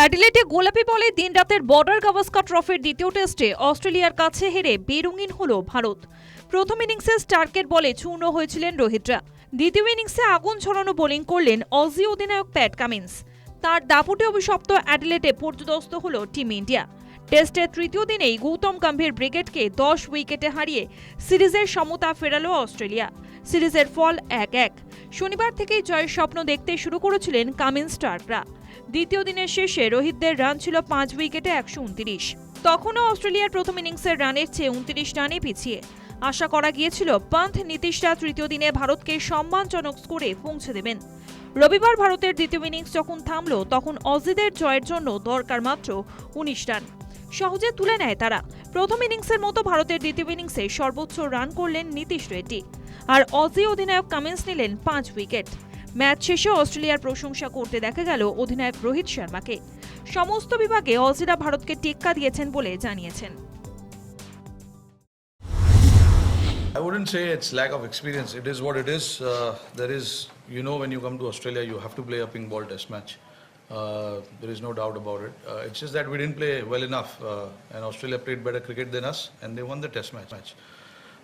অ্যাডিলেটে গোলাপি বলে দিনরাতের বর্ডার গাভাস্কার ট্রফির দ্বিতীয় টেস্টে অস্ট্রেলিয়ার কাছে হেরে বেরঙিন হল ভারত। প্রথম ইনিংসে স্টার্কের বলে চূর্ণ হয়েছিলেন রোহিতরা। দ্বিতীয় ইনিংসে আগুন ছড়ানো বোলিং করলেন অজি অধিনায়ক প্যাট কামিন্স। তার দাপুটে অভিশপ্ত অ্যাডিলেটে পর্যদস্ত হল টিম ইন্ডিয়া। টেস্টের তৃতীয় দিনেই গৌতম গম্ভীর ব্রিগেডকে দশ উইকেটে হারিয়ে সিরিজের সমতা ফেরালো অস্ট্রেলিয়া। সিরিজের ফল এক এক। শনিবার থেকেই জয়ের স্বপ্ন দেখতে শুরু করেছিলেন কামিন্স স্টার্করা। দ্বিতীয় দিনের শেষে রোহিতদের রান ছিল পাঁচ উইকেটে একশো উনত্রিশ। তখনও অস্ট্রেলিয়ার প্রথম ইনিংসের রানের চেয়ে উনত্রিশ রানে পিছিয়ে। আশা করা গিয়েছিল, পান্থ নীতিশরা তৃতীয় দিনে ভারতকে সম্মানজনক স্কোরে পৌঁছে দেবেন। রবিবার ভারতের দ্বিতীয় ইনিংস যখন থামল, তখন অজিদের জয়ের জন্য দরকার মাত্র উনিশ রান। সহজে তুলে নেয় তারা। প্রথম ইনিংসের মতো ভারতের দ্বিতীয় ইনিংসে সর্বোচ্চ রান করলেন নীতিশ রেড্ডি। আর অজি অধিনায়ক কামিন্স নিলেন পাঁচ উইকেট ম্যাচ শেষে অস্ট্রেলিয়ার প্রশংসা করতে দেখা গেল অধিনায়ক রোহিত শর্মাকে সমস্ত বিভাগে অজিরা ভারতকে টেক্কা দিয়েছেন বলে জানিয়েছেন I wouldn't say it's lack of experience. It is what it is. Uh, there is, you know, when you come to Australia, you have to play a ping ball test match. Uh, there is no doubt about it. Uh, it's just that we didn't play well enough, uh, and Australia played better cricket than us, and they won the test match. match.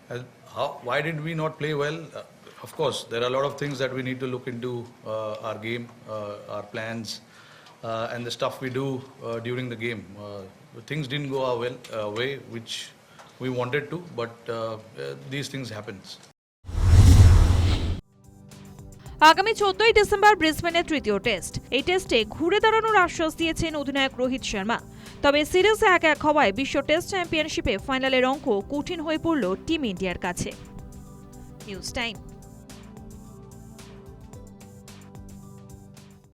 And how, why did we not play well? Uh, of course, there are a lot of things that we need to look into uh, our game, uh, our plans, uh, and the stuff we do uh, during the game. Uh, things didn't go our well, uh, way, which we wanted to, but uh, uh, these things happens. আগামী চোদ্দই December ব্রিসবেনের তৃতীয় test এই টেস্টে ঘুরে দাঁড়ানোর আশ্বাস দিয়েছেন অধিনায়ক রোহিত শর্মা তবে সিরিজ এক এক হওয়ায় বিশ্ব টেস্ট চ্যাম্পিয়নশিপে ফাইনালের অঙ্ক কঠিন হয়ে পড়ল টিম ইন্ডিয়ার কাছে। News time.